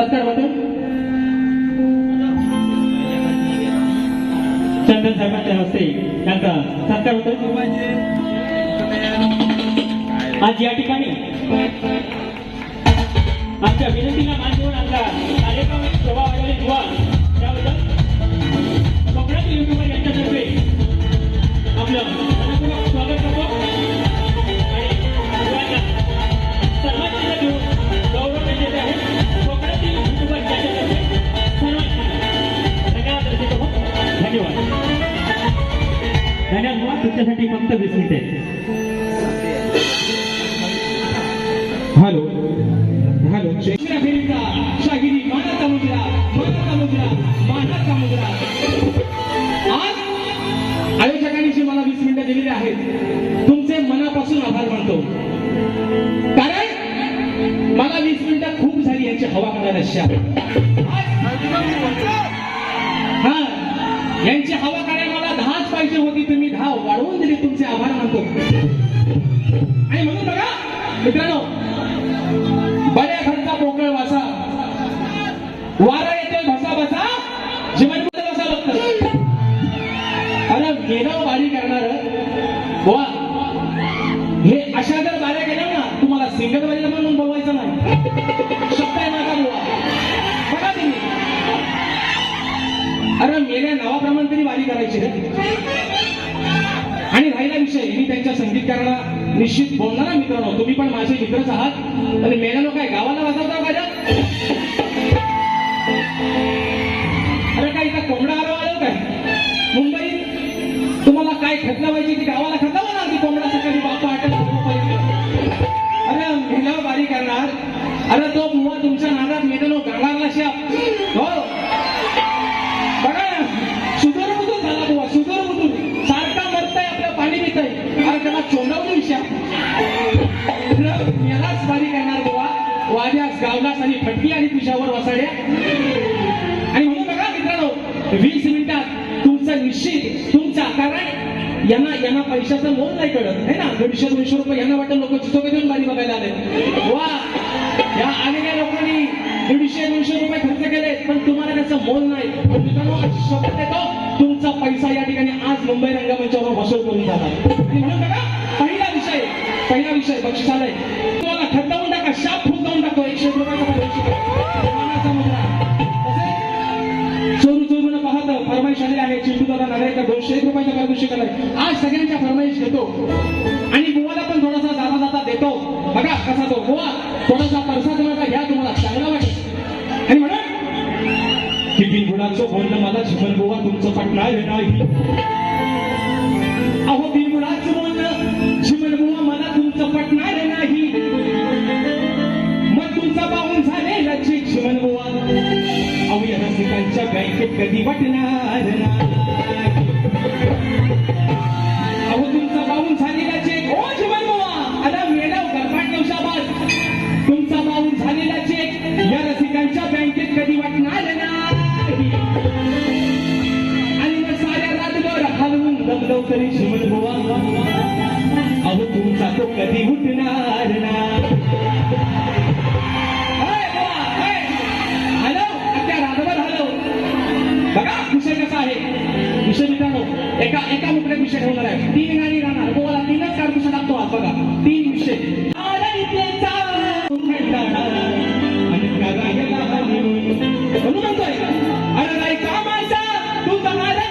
सत्कार होते? चंदन साहेबांच्या हस्ते. त्यांचा सत्कार होतो? आज या ठिकाणी आमच्या विनंतीला मान देऊन आमचा कार्यक्रम प्रभाव तुमच्यासाठी फक्त वीस मिनिटे हॅलो. हॅलो. शाहिरी मानाचा मुद्रा मानाचा मुद्रा मानाचा मुद्रा आज आयोजकांनी जी मला वीस मिनिटं दिलेली आहेत तुमचे मनापासून आभार मानतो. कारण मला वीस मिनिटं खूप झाली याची हवा करायला आहे. आणि म्हणून बघा मित्रांनो बड्या वीस मिनिटात तुमचा निश्चित तुमचं आकारण यांना यांना पैशाचं मोल नाही कळत है ना? दीडशे दोनशे रुपये यांना वाटत लोक चितोके देऊन बारी बघायला आले. वा! या आलेल्या लोकांनी दीडशे दोनशे रुपये खर्च केले पण तुम्हाला त्याचं मोल नाही. पण मित्रांनो शब्द देतो तुमचा पैसा या ठिकाणी आज मुंबई रंगमंचावर वसूल करून जाणार. म्हणून पहिला विषय पहिला विषय बक्षिसालय तुम्हाला खड्डावून टाका शाप फुलकावून टाकतो एकशे रुपये दोनशे एक रुपयाच्या पारितोषिक आलाय आज सगळ्यांच्या फरमाईश घेतो. आणि गोवाला पण थोडासा जाता जाता देतो. बघा कसा तो गोवा. थोडासा परसाद माझा घ्या तुम्हाला चांगला वाटेल. आणि म्हणा की गुणाचं बोलणं मला झिमन गोवा तुमचं पटणार नाही. अहो बिनगुणाचं बोलणं झिमन बुवा मला तुमचं पटणार नाही. मग तुमचा पाहून झाले लक्षित झिमन गोवा. अहो या रसिकांच्या बँकेत कधी पटणार नाही.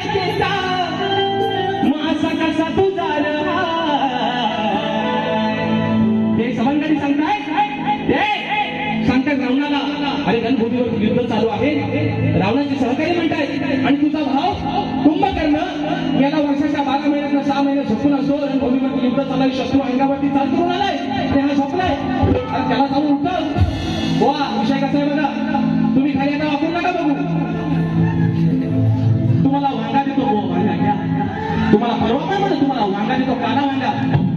तुझा आरतीचा मासा कसा तुझा रहा. ते सवंगडी सांगताय ते सांगताय रावणाला अरे रणभूमीवर युद्ध चालू आहे. रावणाचे सहकारी म्हणताय आणि तुझा भाव कुंभकर्ण. याला वर्षाच्या बारा महिन्यात सहा महिन्यात झोपून असतो रणभूमीवर युद्ध चालू आहे. शत्रू अंगावरती चालतो म्हणून आलाय ते हा झोपलाय. आहे त्याला जाऊन उठव. वा विषय कसा आहे बघा. तुम्ही खाली आता वापरू नका बघू. म्हणतो तुम्हाला वांगा देतो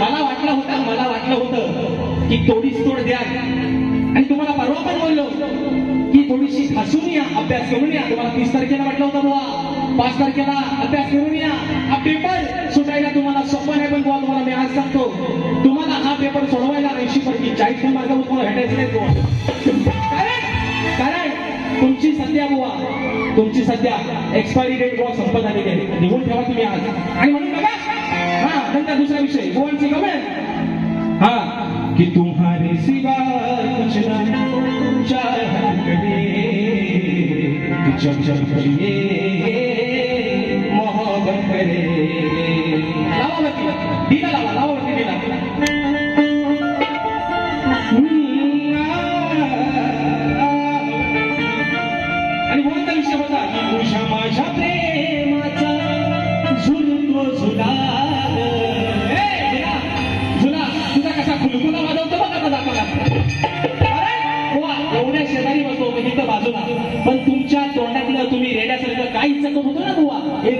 मला वाटलं होतं मला वाटलं होतं की थोडीच तोड द्या. आणि तुम्हाला परवा पण बोललो की थोडीशी हसून या अभ्यास करून या. तुम्हाला तीस तारखेला वाटलं होतं बुवा. पाच तारखेला अभ्यास करून या. हा पेपर सुटायला तुम्हाला सोपं नाही पण बुवा तुम्हाला मी आज सांगतो. तुम्हाला हा पेपर सोडवा एक्सपायरी डेट बॉक्स संपत आलेली आहे निघून ठेवा तुम्ही आज. आणि म्हणून बघा हा नंतर दुसरा विषय. बुवांची गमेंट हा कि तुम्हारे सिवा कुछ ना चाहत करे जब जब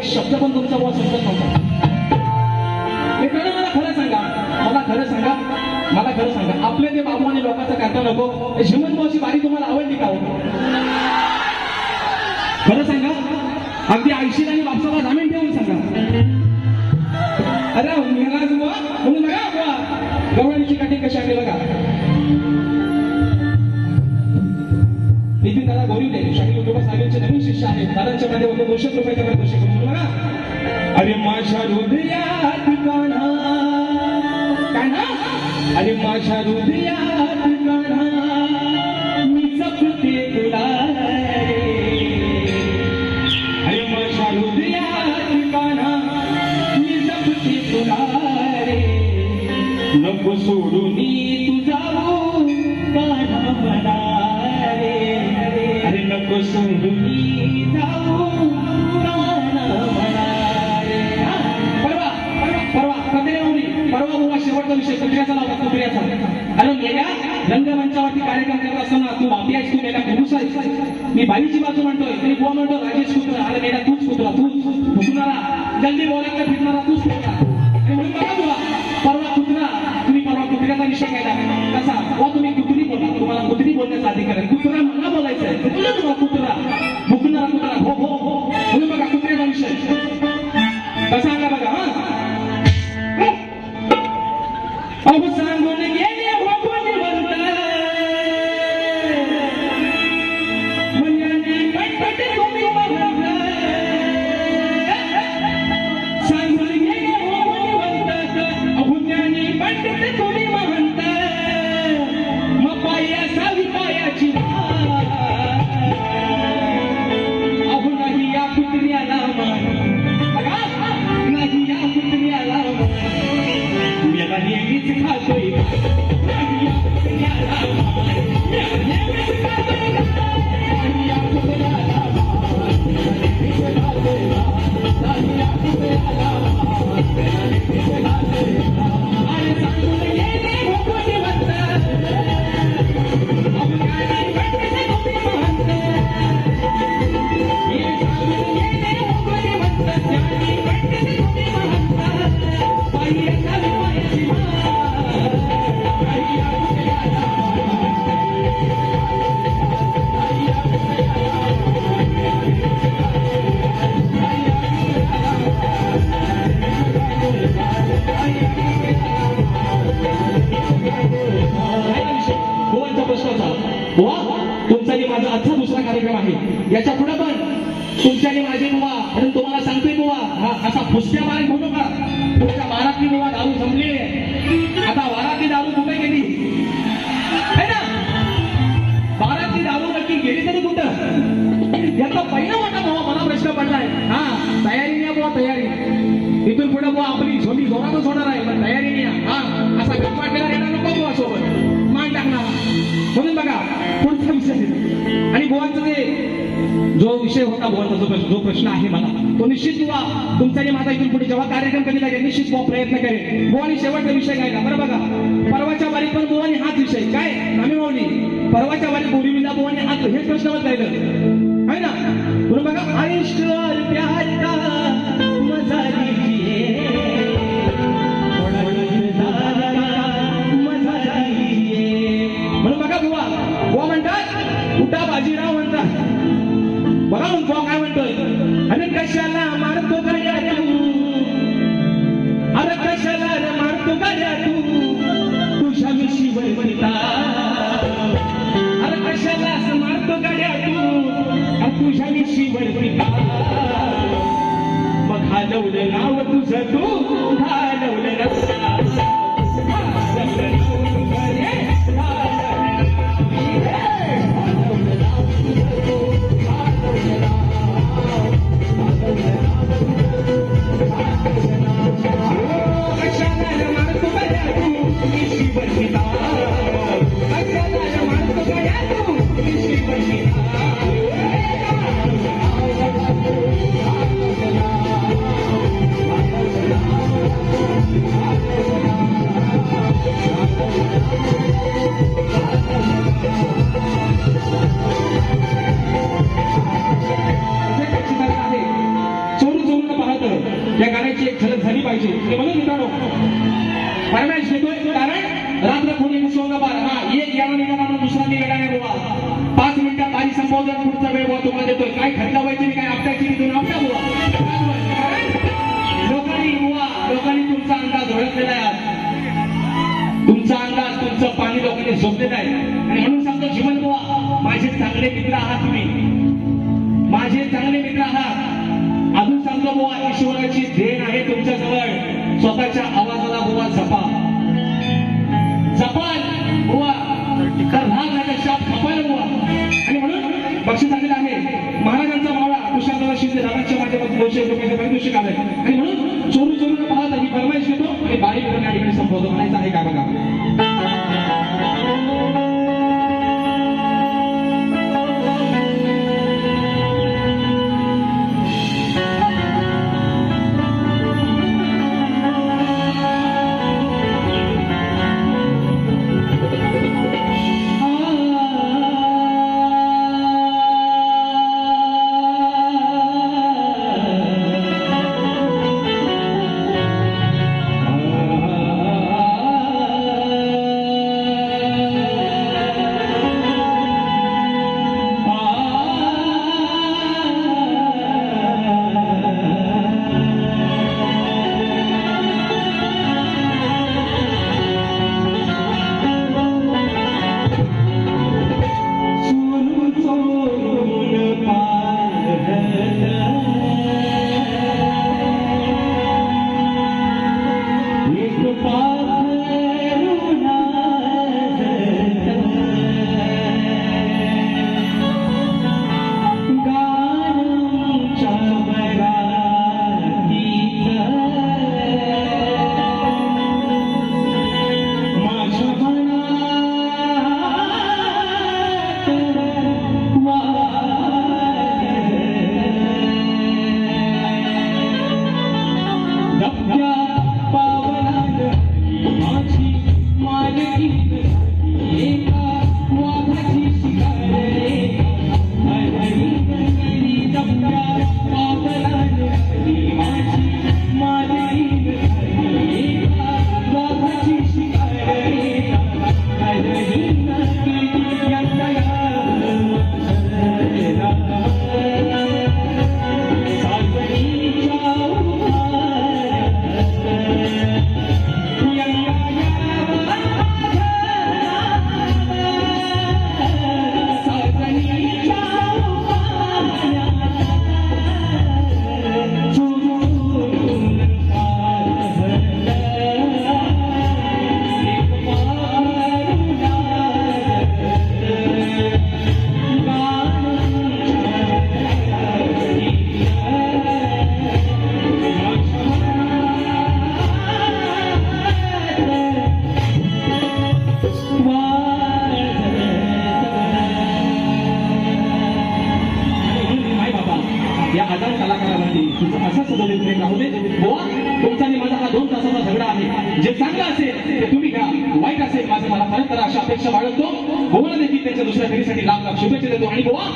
एक शब्द पण तुमचा बुवा समजत नव्हता. मित्रांनो मला खरं सांगा. मला खरं सांगा. मला खरं सांगा. आपले ते बाबू आणि लोकांचं करता नको. श्रीमंत भाऊची बारी तुम्हाला आवडली का हो? खरं सांगा. अगदी ऐशी आणि बापसाला जामीन ठेवून सांगा. अरे महाराज म्हणून बघा गवळणीची काठी कशी आहे साहेबांचे आहे दादांच्या मध्ये दादांच्या दोनशे रुपयाच्या पारितोषिक म्हणून बघा अरे माझ्या हृदयात कान्हा काय अरे माझ्या हृदयात कान्हा मी जपते तुला. अरे माझ्या हृदयात कान्हा मी जपते तुला. रे नको सोडून तुझा जाऊ कान्हा मला रे अरे नको सोडून शेवटचा विषय कुत्र्याचा लावला कुत्र्याचा अरे मेल्या रंगमंचावरती कार्यक्रम करत असताना तू बापी आहेस तू मेला पुरुष आहेस मी बाईची बाजू म्हणतोय तरी बुवा म्हणतो राजेश कुत्र अरे मेला तूच कुत्रा तूच. भुकणारा जल्दी बोला याच्यापुढे पण तुमच्याने माझे बुवा म्हणून तुम्हाला सांगतोय बुवा हा असा फुसक्या मारे म्हणू का? तुमच्या बारातली बुवा दारू संपली आता वारातली दारू कुठे गेली? है ना? बारातली दारू नक्की गेली तरी कुठं? याचा पहिला मोठा बुवा मला प्रश्न पडलाय. हा तयारी नाही बुवा तयारी. इथून पुढे बुवा आपली झोली जोरातच होणार आहे पण तयारी नाही. हा असा गप येणार नको बुवा सोबत मान टाकणार. म्हणून बघा पुढचा विषय आणि बुवांचं जो विषय होता बोलता जो प्रश्न जो प्रश्न आहे मला तो निश्चित वा तुमचा जे माझा इथून पुढे जेव्हा कार्यक्रम कधी लागेल निश्चित वा प्रयत्न करेल बोवानी शेवटचा विषय काय ना बरं बघा परवाच्या वारी पण बोवानी हाच विषय. काय? आम्ही माऊली. परवाच्या वारीत बोली विना बोवानी हाच हेच प्रश्न राहिलं आहे ना? म्हणून बघा आयुष्य मजा बघा मग तो काय म्हणतोय. अरे कशाला मारतो गड्या तू? अरे कशाला मारतो गड्या तू? तुझ्या मी शिवाय म्हणता. अरे कशाला मारतो गड्या तू? तुझ्या मी शिवाय म्हणता. मग घालवलं नाव तुझं तू? घालवलं podemos दोनशे रुपयाचं पाहिजे शिकायला आणि म्हणून चोरू चोरून पाहत ही फरमाईश घेतो आणि बारीक या ठिकाणी संपवतो म्हणायचं आहे.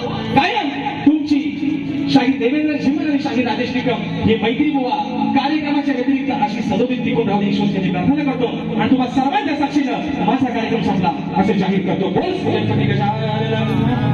कायम तुमची शाही देवेंद्र झिमन आणि शाही राजेश निकम हे मैत्री बुवा कार्यक्रमाच्या व्यतिरिक्त अशी सदोदित टिकून राहून ईश्वर प्रार्थना करतो. आणि तुम्हाला सर्वांच्या साक्षीनं माझा कार्यक्रम संपला. असे जाहीर करतो. बोल.